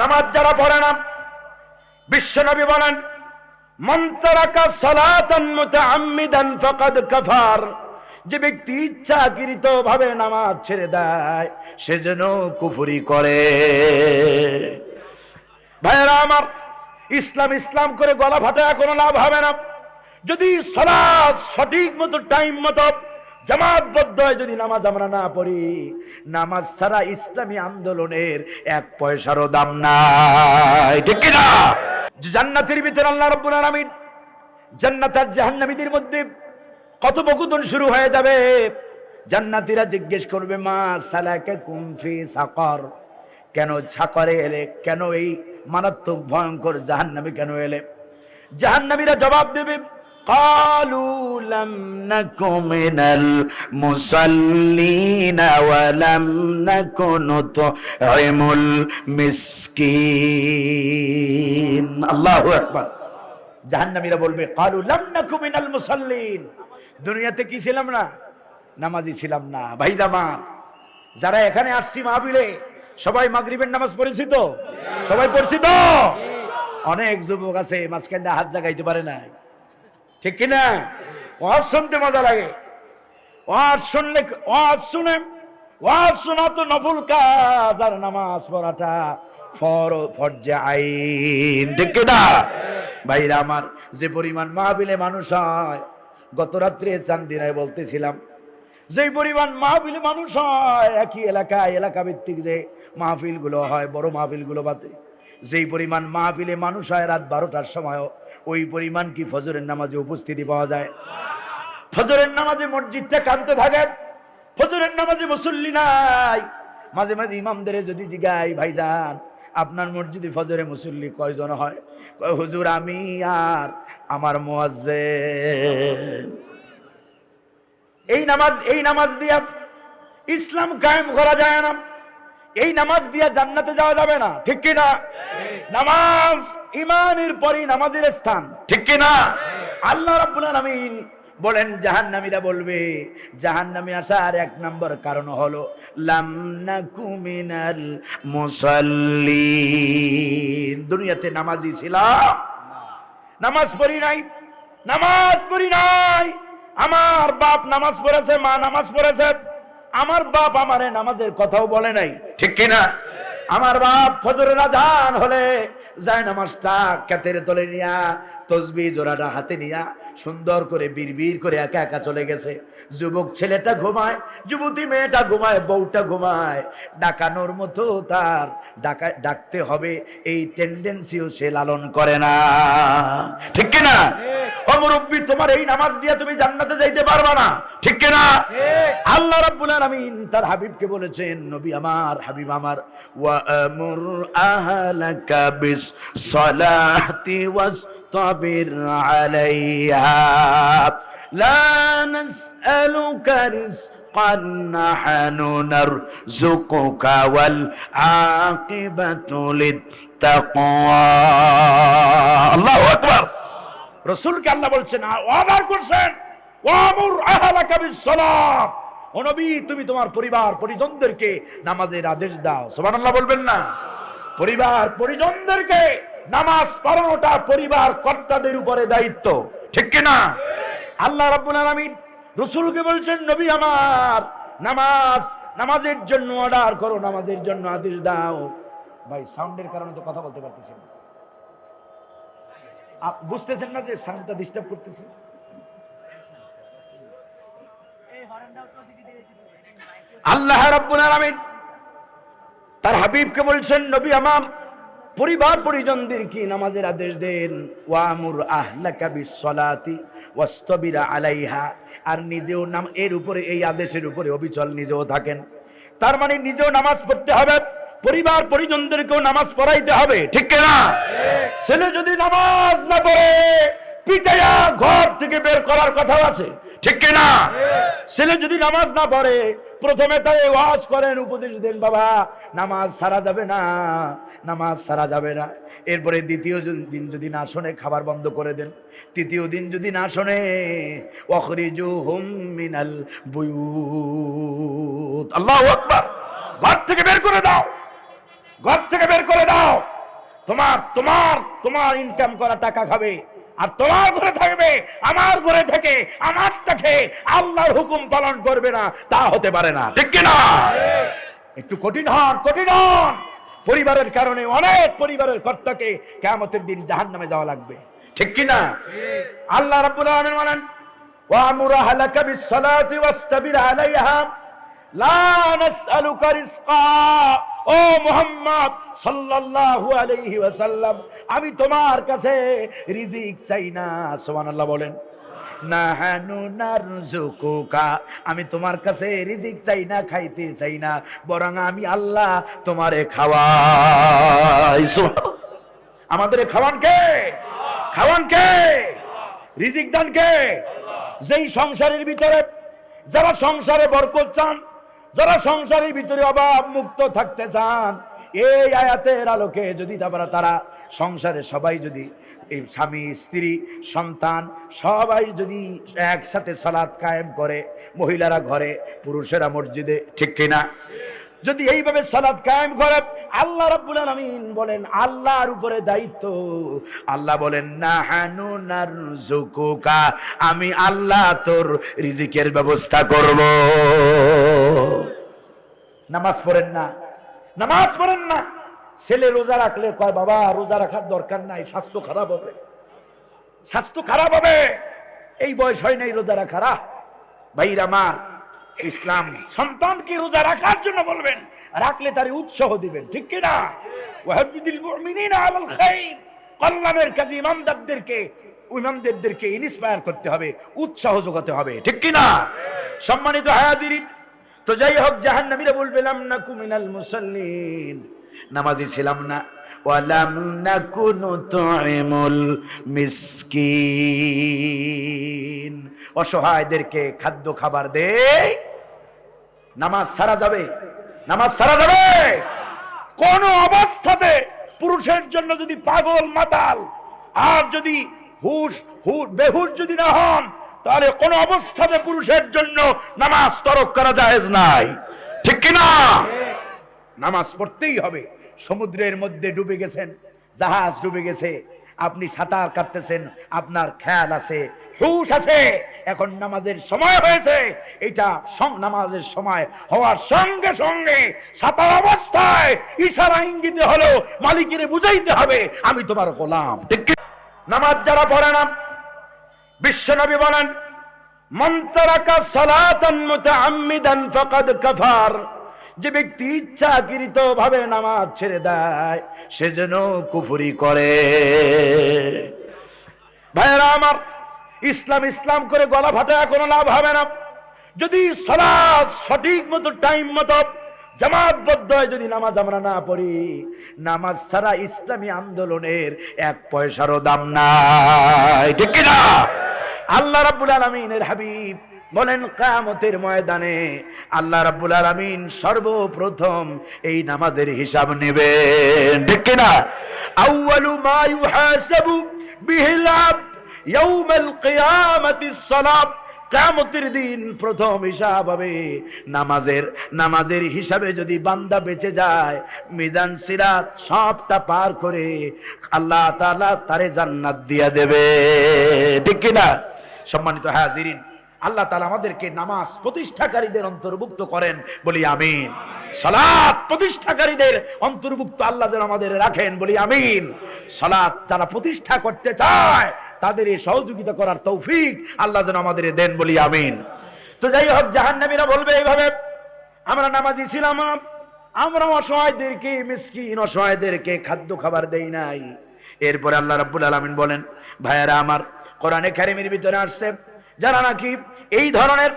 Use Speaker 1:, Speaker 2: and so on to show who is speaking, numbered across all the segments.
Speaker 1: নামাজ যারা পড়ে না বিশ্বনবী বলেন মন্তারাকা সালাতান মুতাআম্মিদান যে ব্যক্তি ইচ্ছাকৃত ভাবে নামাজ ছেড়ে দেয়, সে যেন কুফুরি করে। ভাইয়েরা আমার, ইসলাম ইসলাম করে গলা ফাটায় কোনো লাভ হবে না। যদি সলাদ সঠিক মতো, টাইম মতো জামাতবদ্ধ যদি নামাজ আমরা না পড়ি, নামাজ ছাড়া ইসলামী আন্দোলনের এক পয়সারও দাম নাই। ঠিক না জান্নাতের ভিতরে আল্লাহ রাব্বুল আলামিন জান্নাত আর জাহান্নামীদের মধ্যে কত কথোপকথন শুরু হয়ে যাবে। জান্নাতীরা জিজ্ঞেস করবে, মা সালাকে কুমফি সাকর, কেন ছাকরে এলে? কেন এই মারাত্মক ভয়ঙ্কর জাহান্নামী কেন এলে? জাহান্নামীরা জবাব দেবে قالوا لم نك من المصلين ولم نك نطعم المسكين الله أكبر জাহান্নামীরা বলবে কালু লাম নাকু মিনাল মুসাল্লিন দুনিয়াতে কি ছিলাম না নামাজি ছিলাম না ভাইদামা যারা এখানে আসছি মাহফিলে সবাই মাগরিবের নামাজ পড়েছি তো সবাই পড়ছি তো অনেক যুবক আছে মাঝখানে হাত জাগাইতে পারে না ঠিক কিনা? ওয়াজ শুনতে মজা লাগে। ওয়াজ শুনলে ওয়াজ শুনে, ওয়াজ শোনা তো নফল কাজ আর নামাজ পড়াটা ভাইরা আমার, যে পরিমাণ মাহফিলে মানুষ হয়, গত রাত্রে চান্দিনায় বলতেছিলাম, যে পরিমাণ মাহফিলে মানুষ হয়, একই এলাকায় এলাকা ভিত্তিক যে মাহফিলগুলো হয়, বড় মাহফিলগুলো বাদে, যেই পরিমাণ মাহফিলে মানুষ হয় রাত বারোটার সময়ও ওই পরিমাণ কি ফজরের নামাজে উপস্থিতি পাওয়া যায়? ফজরের নামাজে মসজিদটা কানতে থাকে। ফজরের নামাজে মুসল্লি নাই। মাঝে মাঝে ইমামদের যদি জিগাই ভাইজান, আপনার মসজিদে ফজরে মুসল্লি কয়জন হয়? হুজুর, আমি আর আমার মোয়াজ্জেন। এই নামাজ এই নামাজ দিয়া ইসলাম কায়েম করা যায় না। এই নামাজ দিয়া জান্নাতে যাওয়া যাবে না, ঠিক কি না নামাজ ইমানের পরই নামাজের স্থান, ঠিক কি না আল্লাহ রাব্বুল আলামিন বলেন, জাহান্নামীরা বলবে, জাহান্নামী আসার এক নম্বর কারণ হলো, লাম নাকু মিনাল মুসাল্লিন। দুনিয়াতে নামাজি ছিলাম নামাজ পড়ি নাই, নামাজ পড়ি নাই। আমার বাপ নামাজ পড়েছে, মা নামাজ পড়েছে। আমার বাপ আমারে নামাজের কথাও বলে নাই। ঠিক কিনা? আমার বাপ ফজরের আজান হলে যায় নামাজটা কাতের তলে নিয়া, তসবি জোড়াটা হাতে নিয়া, সুন্দর করে বীর করে একা একা চলে গেছে। যুবক ছেলেটা ঘুমায়, যুবতী মেয়েটা ঘুমায়, বউটা ঘুমায়। ডাকানোর মতো তার ডাকা ডাকতে হবে, এই টেন্ডেন্সিও সে লালন করে না। ঠিক কিনা? অমরব্বী তোমার এই নামাজ দিয়ে তুমি জান্নাতে যাইতে পারবে না। ঠিক কিনা? আল্লাহ রাব্বুল আলামিন তার হাবিবকে বলেছেন নবী আমার হাবিব আমার ওয়া আমুর আহলাকা বিস সালাতি ওয়াস তাবির আলাইহা। লা নাসআলুকা রিস নাহনু তাকওয়া আল্লাহু আকবার। রসুলকে আল্লাহ বলছেন অর্ডার করছেন, ওয়ামুর আহলাকা বিসসালাত। ও নবী, তুমি তোমার পরিবার পরিজনদেরকে নামাজের আদেশ দাও। সুবহানাল্লাহ বলবেন না? পরিবার পরিজনদেরকে নামাজ পড়ানোটা পরিবার কর্তাদের উপরে দায়িত্ব। ঠিক কি না আল্লাহ রাব্বুল আলামিন রসুলকে বলছেন, নবী আমার, নামাজ, নামাজের জন্য অর্ডার করো, নামাজের জন্য আদেশ দাও। ভাই, সাউন্ডের কারণে তো কথা বলতে পারতেছি না। বুঝতেছেন না যে সাউন্ডটা ডিস্টার্ব করতেছে? আল্লাহ রাব্বুল তার হাবিবকে বলছেন, নবী আমার পরিবার পরিজনদের কি নামাজের আদেশ দেন? ওয়ামুর ওয়াস্তাবির আলাইহা। আর নিজেও নাম, এর উপরে, এই আদেশের উপরে অবিচল নিজেও থাকেন। তার মানে নিজেও নামাজ পড়তে হবে। পরিবার পরিজনদেরকেও নামাজ পড়াইতে হবে, ঠিক না ছেলে যদি নামাজ না পড়ে, পিটাইয়া ঘর থেকে বের করার কথাও আছে, ঠিক না ছেলে যদি নামাজ না পড়ে, প্রথমে তাই ওয়াজ করেন, উপদেশ দেন, বাবা, নামাজ সারা যাবে না, নামাজ সারা যাবে না। এরপরে দ্বিতীয় দিন যদি না শোনে, খাবার বন্ধ করে দেন। তৃতীয় দিন যদি না শোনে অখরিজু হুম মিনাল বুয়ুত। আল্লাহু ঘর থেকে বের করে দাও। ঘর থেকে বের করে দাও। তোমার তোমার তোমার ইনকাম করা টাকা খাবে। আর তোমার ঘরে থাকবে, আমার ঘরে থেকে আমারটাকে আল্লাহর হুকুম পালন করবে না, তা হতে পারে না। ঠিক না একটু কঠিন হন কঠিন হন। পরিবারের কারণে অনেক পরিবারের কর্তাকে কেমতের দিন জাহান নামে যাওয়া লাগবে। ঠিক কি না আল্লাহ রাব্বুল আলামিন বলেন ওয়ামুর আহলাকা বিসসালাতি ওয়াসতাবির আলাইহা, লা নাসআলুকা রিজকা। ও মুহাম্মদ সাল্লাল্লাহু আলাইহি ওয়াসাল্লাম, আমি তোমার কাছে রিজিক চাই না, সুবহানাল্লাহ বলেন। আমি তোমার কাছে রিজিক চাই না, খাইতে চাই না, বরং আমি আল্লাহ তোমারে খাওয়াই। আমাদের খাওয়ান কে? খাওয়ান কে? রিজিক দান কে? যেই সংসারের ভিতরে, যারা সংসারে বরকত চান যারা সংসারের ভিতরে অভাব মুক্ত থাকতে চান, এই আয়াতের আলোকে যদি তারপরে তারা সংসারে সবাই যদি এই স্বামী, স্ত্রী, সন্তান, সবাই যদি একসাথে সালাদ কায়েম করে, মহিলারা ঘরে, পুরুষেরা মসজিদে, ঠিক কিনা? যদি এইভাবে সালাদ কায়েম করে, আল্লাহ রাব্বুল আলামিন বলেন, আল্লাহর উপরে দায়িত্ব। আল্লাহ বলেন না হানু নারজুকুকা আমি আল্লাহ তোর রিজিকের ব্যবস্থা করব। নামাজ পড়েন না। নামাজ পড়েন না। ছেলে রোজা রাখলে কয়, বাবা, রোজা রাখার দরকার নাই, স্বাস্থ্য খারাপ হবে। স্বাস্থ্য খারাপ হবে। এই বয়স হয় নাই রোজা রাখারা ভাইরা আমার ইসলাম সন্তানকে রোজা রাখার জন্য বলবেন, রাখলে তার উৎসাহ দিবেন, ঠিক কি না? ওয়াহাবিদিল মুমিনিনা আলাল খাইর। কল্যাণের কাজে ইমামদারদেরকে ইমামদেরকে ইন্সপায়ার করতে হবে, উৎসাহ যোগাতে হবে, ঠিক কি না? সম্মানিত হাজিরিন, তো যাই হোক, জাহান্নামীরা বলবে, লাম নাকু মিনাল মুসাল্লিন। নামাজি ছিলাম না। ওয়ালাম নাকুনু তুইমুল মিসকিন। অসহায়দেরকে খাদ্য খাবার দে। নামাজ সারা যাবে। নামাজ সারা যাবে। কোন অবস্থাতে পুরুষের জন্য যদি পাগল, মাতাল, আর যদি হুশ হুশ বেহুশ যদি না হন, তাহলে কোন অবস্থাতে পুরুষের জন্য নামাজ তরক করা জায়েজ নাই। ঠিক কি না নামাজ পড়তেই হবে। সমুদ্রের মধ্যে ডুবে গেছেন, জাহাজ ডুবে গেছে, আপনি সাঁতার কাটতেছেন, আপনার খেয়াল আছে, হুশ আছে, এখন নামাজের সময় হয়েছে, এটা নামাজের সময় হওয়ার সঙ্গে সঙ্গে সাঁতার অবস্থায় ইশারা ইঙ্গিতে হলো, মালিকের বুঝাইতে হবে, আমি তোমার গোলাম। নামাজ যারা পড়ে না বিশ্বনবী বলেন মন্তারাকা সালাতান মুতাআম্মিদান ফাকাদ কাফার। যে ব্যক্তি ইচ্ছাকৃত ভাবে নামাজ ছেড়ে দেয়, সে যেন কুফুরি করে। ভাইরা আমার, ইসলাম ইসলাম করে গলা ফাটায় কোনো লাভ হবে না। যদি সালাদ সঠিক মতো টাইম মতো জামাতবদ্ধ হয় যদি নামাজ আমরা না পড়ি, নামাজ ছাড়া ইসলামী আন্দোলনের এক পয়সারও দাম নাই। ঠিক কি না আল্লাহ রাব্বুল আলামিনের হাবিব বলেন কামতের ময়দানে আল্লাহ রাব্বুল আলামিন সর্বপ্রথম এই নামাজের হিসাব নেবেন। ঠিক কি না আউয়ালু মা ইউহাসাবু বিহিল আবদ ইয়াউমাল কিয়ামাতিস সালাত কামতের দিন প্রথম হিসাব হবে নামাজের। নামাজের হিসাবে যদি বান্দা বেঁচে যায়, মিজান সিরাত সবটা পার করে আল্লাহ তাআলা তারে জান্নাত দিয়া দেবে। ঠিক কি না সম্মানিত হাজিরিন আল্লাহ তালা আমাদেরকে নামাজ প্রতিষ্ঠাকারীদের অন্তর্ভুক্ত করেন। বলি আমিন। সালাত প্রতিষ্ঠাকারীদের অন্তর্ভুক্ত আল্লাহ যেন আমাদের রাখেন। বলি আমিন। সালাত যারা প্রতিষ্ঠা করতে চায়, তাদের এই সহযোগিতা করার তৌফিক আল্লাহ যেন আমাদের দেন। বলি আমিন। তো যাই হোক, জাহান্নামীরা বলবে এইভাবে, আমরা নামাজি ছিলাম, আমরা অসহায়দেরকে, মিসকিন অসহায়দেরকে খাদ্য খাবার দেই নাই। এরপরে আল্লাহ রাব্বুল আলামিন বলেন, ভাইয়ারা আমার কোরআনে কারিমের ভিতরে আসছে যারা নাকি এই ধরনের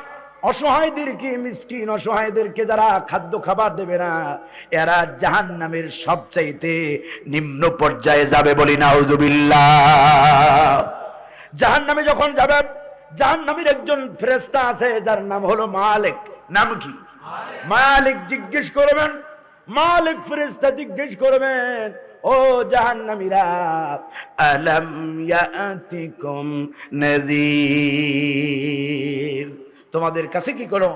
Speaker 1: অসহায়দেরকে, মিসকিন অসহায়দেরকে যারা খাদ্য খাবার দেবে না, এরা জাহান্নামের সবচাইতে নিম্ন পর্যায়ে যাবে বলি নাউজুবিল্লাহ। জাহান্নামে যখন যাবে, জাহান্নামের একজন ফেরেশতা আছে, যার নাম হলো মালিক। নাম কি? মালিক। জিজ্ঞেস করবেন মালিক ফেরেশতা জিজ্ঞেস করবেন, ও জাহান্নামীরা আলম ইয়াতিকুম নাযীর? তোমাদের কাছে কি কোনো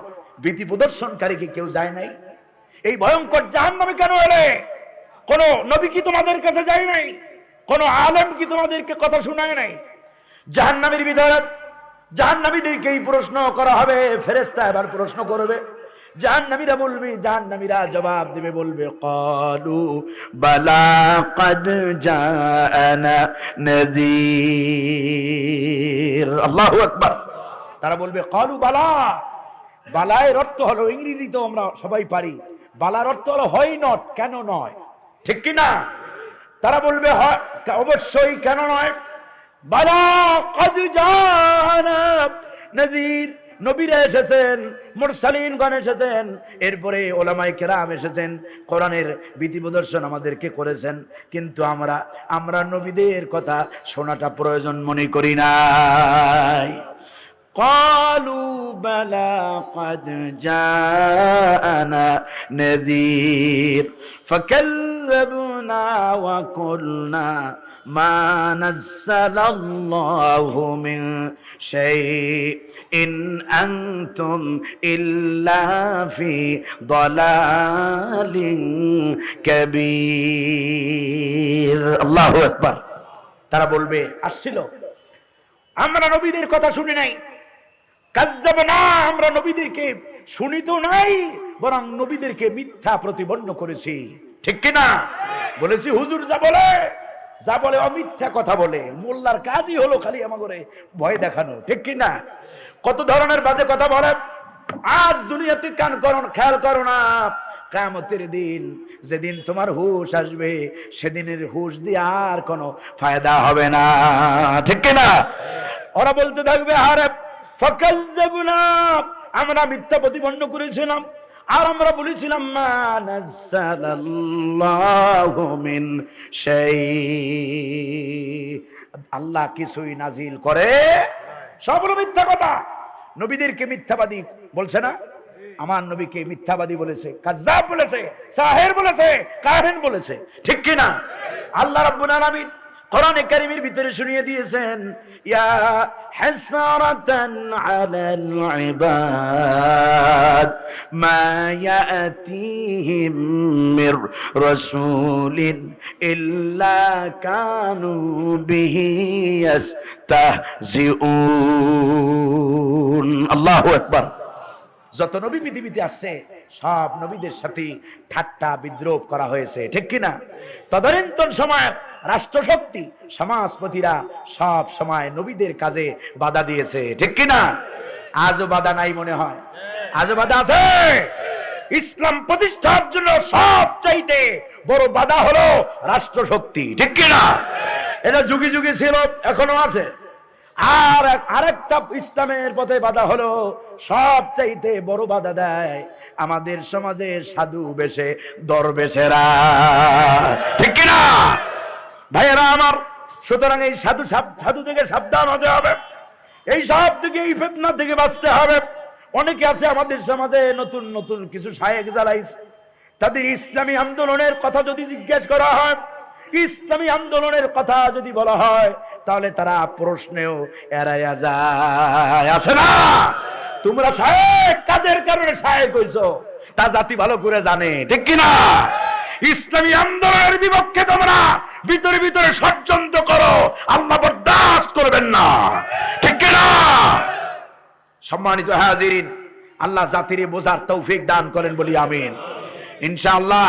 Speaker 1: ভীতি প্রদর্শনকারী কি কেউ যায় নাই? এই ভয়ঙ্কর জাহান্নামে কেন এলে? কোন নবী কি তোমাদের কাছে যায় নাই? কোন আলেম কি তোমাদেরকে কথা শোনায় নাই? জাহান্নামের ভিতরে জাহান্নামীদেরকে এই প্রশ্ন করা হবে ফেরেস্তা এবার প্রশ্ন করবে। জাহান্নামীরা বলবে, জাহান্নামীরা জবাব দেবে, বলবে, কলু বালা কদ জানা নজির আল্লাহু আকবার। তারা বলবে, কলু বালা। বালায়ের অর্থ হলো, ইংরেজি তো আমরা সবাই পারি। বালার অর্থ হলো, হয় নট, কেন নয়? ঠিক কি না? তারা বলবে অবশ্যই কেন নয়? বালা কদ জানা নজির নবীরা এসেছেন মুরসালিনগণ এসেছেন, এরপরে ওলামাই কেরাম এসেছেন, কোরআনের বিধি প্রদর্শন আমাদেরকে করেছেন। কিন্তু আমরা আমরা নবীদের কথা শোনাটা প্রয়োজন মনে করি নাই। قالوا بلى قد جاءنا نذير فكذبنا وقلنا ما نزل الله من شيء إن أنتم إلا في ضلال كبير الله أكبر তারা বলবে আসছিল আমরা নবীদের কথা শুনি নাই কাজ্জাব না আমরা নবীদেরকে শুনি তো নাই, বরং নবীদেরকে মিথ্যা প্রতিপন্ন করেছি। ঠিক কি না? বলেছি, হুজুর যা বলে যা বলে অমিথ্যা কথা বলে, মোল্লার কাজই হলো খালি আমাকে ভয় দেখানো। ঠিক কি না? কত ধরনের বাজে কথা বলে? আজ দুনিয়াতে কান করো খেয়াল করো না কামতের দিন যেদিন তোমার হুশ আসবে, সেদিনের হুশ দিয়ে আর কোনো ফায়দা হবে না। ঠিক কি না? ওরা বলতে থাকবে, আরে আমরা মিথ্যা প্রতিপন্ন করেছিলাম। আর আমরা বলেছিলাম মিন আল্লাহ কিছুই নাজিল করে সব হলো মিথ্যা কথা। নবীদেরকে মিথ্যাবাদী বলছে না? আমার নবীকে মিথ্যাবাদী বলেছে, কাজ্জাব বলেছে, সাহের বলেছে, কাহেন বলেছে। ঠিক কি না আল্লাহ রাব্বুল আলামিন কোরআনে কারিমের ভিতরে শুনিয়ে দিয়েছেন, ইয়া হাসরাতান আলাল ইবাদ, মা ইয়াতিহিম মির রাসূলিন ইল্লা কানু বিহি ইস্তাহজিউন আল্লাহু আকবার। যত নবী পৃথিবীতে আসছে, সব নবীদের সাথে ঠাট্টা বিদ্রোহ করা হয়েছে, ঠিক কিনা? তদানীন্তন সময় রাষ্ট্রশক্তি, সমাজপতিরা সব সময় নবীদের কাজে বাধা দিয়েছে। ঠিক কিনা? আজও বাধা নাই মনে হয়। আজও বাধা আছে? ইসলাম প্রতিষ্ঠার জন্য সব চাইতে বড় বাধা হলো রাষ্ট্রশক্তি। ঠিক কিনা? এটা যুগে যুগে ছিল, এখনও আছে। আর আরেকটা ইসলামের পথে বাধা হলো সব চাইতে বড় বাধা দেয় আমাদের সমাজে সাধু বেশে, দরবেশেরা। ঠিক কিনা? ভাইয়েরা আমার, সুতরাং এই সাধু সাধু থেকে সাবধান হতে হবে। এই সব থেকে এই ফেতনা থেকে বাঁচতে হবে। অনেকে আছে আমাদের সমাজে নতুন নতুন কিছু শায়েক জ্বালাইছে তাদের ইসলামী আন্দোলনের কথা যদি জিজ্ঞেস করা হয়, ইসলামী আন্দোলনের কথা যদি বলা হয়, তাহলে তারা প্রশ্নেও এড়াইয়া যায়। আছে না? তোমরা শায়েক, কাদের কারণে শায়েক হইছো? তা জাতি ভালো করে জানে, ঠিক কিনা? ইসলামী আন্দোলনের বিপক্ষে তোমরা ভিতরে ভিতরে ষড়যন্ত্র করো। আল্লাহ বরদাস্ত করবেন না। ঠিক না সম্মানিত হাজিরিন, আল্লাহ জাতিরে বোঝার তৌফিক দান করেন বলি আমিন। ইনশাআল্লাহ,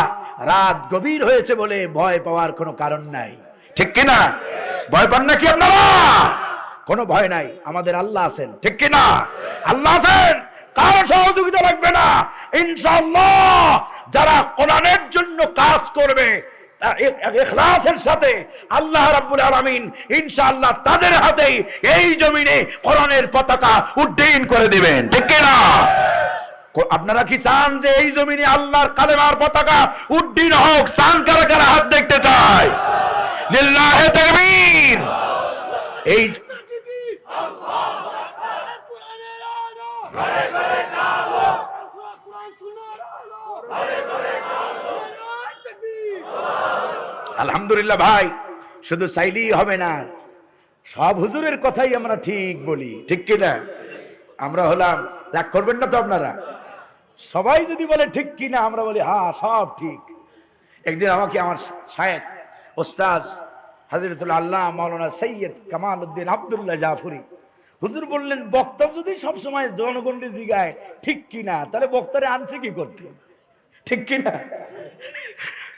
Speaker 1: রাত গভীর হয়েছে বলে ভয় পাওয়ার কোনো কারণ নাই। ঠিক কিনা? ভয় পান নাকি আপনারা? কোনো ভয় নাই, আমাদের আল্লাহ আছেন। ঠিক কিনা? আল্লাহ আছেন? কারও সহযোগিতা লাগবে না। ইনশাআল্লাহ যারা কোরআনের জন্য কাজ করবে, তা- এ- এ- ইখলাসের সাথে আল্লাহ রাব্বুল আলামিন ইনশাআল্লাহ তাদের হাতেই এই জমিনে কোরআনের পতাকা উড্ডীন করে দিবেন। ঠিক কো- আপনারা কি চান যে এই জমিনে আল্লাহর কালেমার পতাকা উড্ডীন হোক? চান কারা কারা হাত দেখতে চায়? লিল্লাহে এই আলহামদুলিল্লাহ ভাই, শুধু চাইলেই হবে না, সব হুজুরের কথাই আমরা ঠিক বলি। ঠিক কিনা আমরা হলাম, রাগ করবেন না তো আপনারা? সবাই যদি বলে ঠিক কিনা আমরা বলি হ্যাঁ সব ঠিক। একদিন আমাকে আমার শায়েক ওস্তাজ হাজরতুল্লাহ আল্লাহ মৌলানা সৈয়দ কামাল উদ্দিন আবদুল্লাহ জাফরি হুজুর বললেন বক্তা যদি সবসময় জনগণকে জিগায়, ঠিক কিনা তাহলে বক্তারে আনছে কি করতে? ঠিক কিনা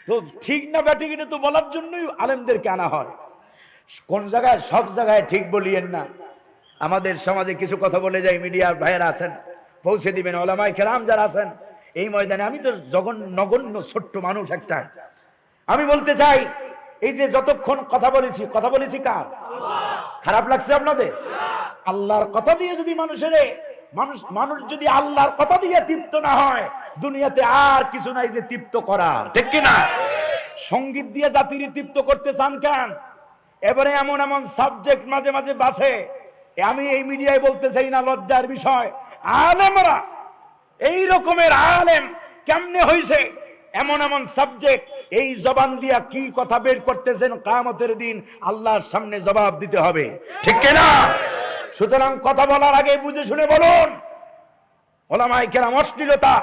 Speaker 1: তো ঠিক না ব্যাঠিক এটা তো বলার জন্যই আলেমদেরকে আনা হয়। কোন জায়গায়, সব জায়গায় ঠিক বলিয়েন না। আমাদের সমাজে কিছু কথা বলে যায় মিডিয়ার ভাইয়েরা আছেন, পৌঁছে দিবেন ওলামাই খেরাম যারা আছেন, এই ময়দানে আমি তো জগন নগণ্য ছোট্ট মানুষ একটা। আমি বলতে চাই, এই যে যতক্ষণ কথা বলেছি কথা বলেছি কার? খারাপ লাগছে আপনাদের? আল্লাহর কথা দিয়ে যদি মানুষের, মানুষ মানুষ যদি আল্লাহর কথা দিয়ে তৃপ্ত না হয়, দুনিয়াতে আর কিছু নাই যে তৃপ্ত করার। ঠিক কিনা? সংগীত দিয়ে জাতির তৃপ্ত করতে চান কেন? এবারে এমন এমন সাবজেক্ট মাঝে মাঝে বাসে। আমি এই মিডিয়ায় বলতে চাই না, লজ্জার বিষয়। আলেমরা, এই রকমের আলেম কেমনে হয়েছে এমন এমন সাবজেক্ট এই জবান দিয়া কি কথা বের করতেছেন কামতের দিন আল্লাহর সামনে জবাব দিতে হবে। ঠিক না সুতরাং কথা বলার আগে বুঝে শুনে বলুন। ওলামাই কেরাম, অশ্লীলতা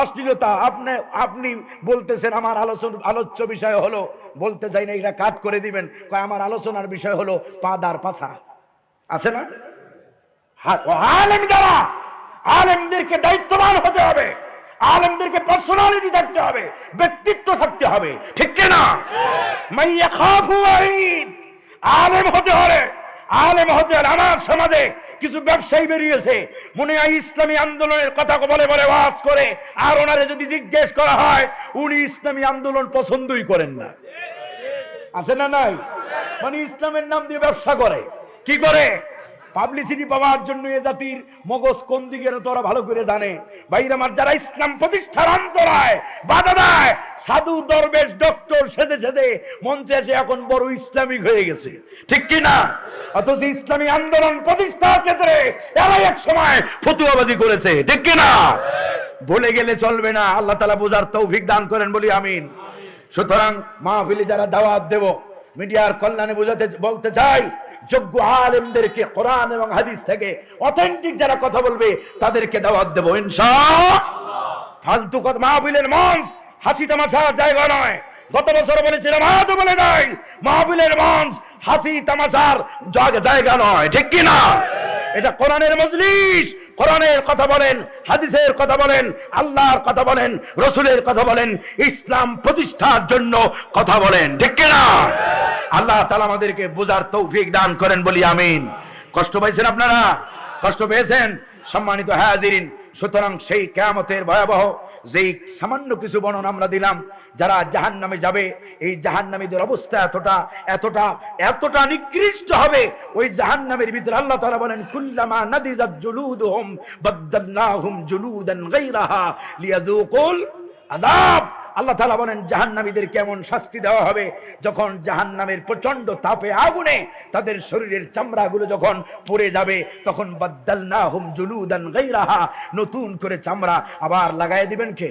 Speaker 1: অশ্লীলতা, আপনি আপনি বলতেছেন আমার আলোচনা, আলোচ্য বিষয় হলো, বলতে চাই না, এটা কাট করে দিবেন। আমার আলোচনার বিষয় হলো পাদার পাছা। আছে না? আলেম যারা, আলেমদেরকে দায়িত্ববান হতে হবে। আলেমদেরকে পার্সোনালিটি থাকতে হবে, ব্যক্তিত্ব থাকতে হবে, ঠিক না মাইয়া আলেম হতে হবে, আলেম হতে আমার সমাজে কিছু ব্যবসায়ী বেরিয়েছে, মনে হয় ইসলামী আন্দোলনের কথা বলে বলে ওয়াজ করে, আর ওনারে যদি জিজ্ঞেস করা হয়, উনি ইসলামী আন্দোলন পছন্দই করেন না। আছে না নাই? মানে ইসলামের নাম দিয়ে ব্যবসা করে। কি করে? পাবলিসিটি পাওয়ার জন্য এ জাতির মগজ কোন দিকে তোরা ভালো করে জানে? বাইরে আমার যারা ইসলাম প্রতিষ্ঠার অন্তরায় বাধা দেয়, সাধু দরবেশ ডক্টর সেজে সেজে মঞ্চে এসে এখন বড় ইসলামিক হয়ে গেছে। ঠিক কি না? অথচ ইসলামী আন্দোলন প্রতিষ্ঠার ক্ষেত্রে এরাই এক সময় ফতুয়াবাজি করেছে। ঠিক কি না? বলে গেলে চলবে না। আল্লাহ তালা বোঝার তৌফিক দান করেন বলি আমিন। সুতরাং মাহফিলে যারা দাওয়াত দেব মিডিয়ার কল্যাণে বোঝাতে, বলতে চাই, যোগ্য আলেমদেরকে কোরআন এবং হাদিস থেকে অথেন্টিক যারা কথা বলবে, তাদেরকে দাওয়াত দেবো ইনশা ফালতু কথা, মাহফিলের মঞ্চ হাসি তামাশার জায়গা নয়। গত বছর বলেছিলাম আজও বলে দেয় মাহফিলের মঞ্চ হাসি তামাশার জায়গা- নয়, ঠিক কি না? এটা কোরআনের মজলিস। কোরআনের কথা বলেন, হাদিসের কথা বলেন, আল্লাহর কথা বলেন, রসুলের কথা বলেন, ইসলাম প্রতিষ্ঠার জন্য কথা বলেন, ঠিক কি না? আল্লাহ তালা আমাদেরকে বোঝার তৌফিক দান করেন বলি আমিন। কষ্ট পাইছেন আপনারা? কষ্ট পেয়েছেন? সম্মানিত হাজিরিন, সুতরাং সেই কেয়ামতের ভয়াবহ যেই সামান্য কিছু বর্ণনা আমরা দিলাম, যারা জাহান নামে যাবে, এই জাহান নামীদের অবস্থা এতটা এতটা এতটা নিকৃষ্ট হবে, ওই জাহান নামের ভিতরে আল্লাহ তারা বলেন, কুল্লামা নাদিজাত জুলুদুহুম বাদদালনাহুম জুলুদান গায়রাহা লিয়াযুকুল আযাব। আল্লাহ তালা বলেন জাহান্নামীদের কেমন শাস্তি দেওয়া হবে? যখন জাহান্নামের প্রচণ্ড তাপে আগুনে তাদের শরীরের চামড়াগুলো যখন পড়ে যাবে তখন বাদ্দাল না হুম জুলুদান গাইরাহা নতুন করে চামড়া আবার লাগাই দিবেন কে?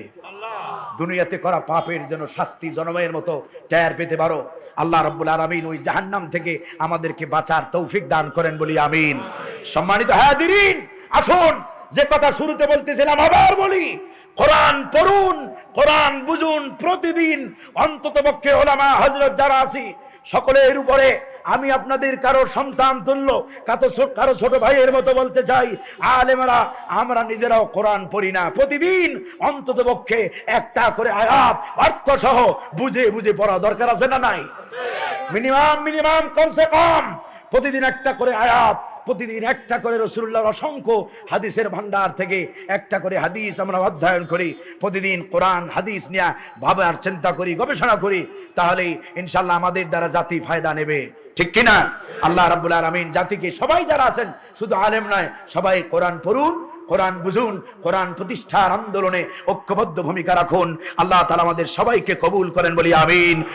Speaker 1: দুনিয়াতে করা পাপের যেন শাস্তি জনমের মতো ট্যার পেতে পারো। আল্লাহ রব্বুল আলমিন ওই জাহান্নাম থেকে আমাদেরকে বাঁচার তৌফিক দান করেন বলি আমিন। সম্মানিত হাজিরিন আসুন যে কথা শুরুতে বলতেছিলাম আবার বলি কোরআন পড়ুন কোরআন বুঝুন প্রতিদিন অন্তত পক্ষে ওলামা হজরত যারা আছি সকলের উপরে আমি আপনাদের কারও সন্তান তুল্য কাতো কারও ছোট ভাইয়ের মতো বলতে চাই আলেমরা আমরা নিজেরাও কোরআন পড়ি না। প্রতিদিন অন্তত পক্ষে একটা করে আয়াত অর্থ সহ বুঝে বুঝে পড়া দরকার আছে না নাই? মিনিমাম মিনিমাম কমসে কম প্রতিদিন একটা করে আয়াত প্রতিদিন একটা করে রসুল্লাহর অসংখ্য হাদিসের ভান্ডার থেকে একটা করে হাদিস আমরা অধ্যয়ন করি। প্রতিদিন কোরআন, হাদিস নিয়ে ভাবার চিন্তা করি, গবেষণা করি। তাহলে ইনশাল্লাহ আমাদের দ্বারা জাতি ফায়দা নেবে। ঠিক কিনা? আল্লাহ রাব্বুল আলামিন জাতিকে সবাই যারা আছেন, শুধু আলেম নয়, সবাই কোরআন পড়ুন, কোরআন বুঝুন, কোরআন প্রতিষ্ঠার আন্দোলনে ঐক্যবদ্ধ ভূমিকা রাখুন। আল্লাহ তালা আমাদের সবাইকে কবুল করেন বলি আমিন।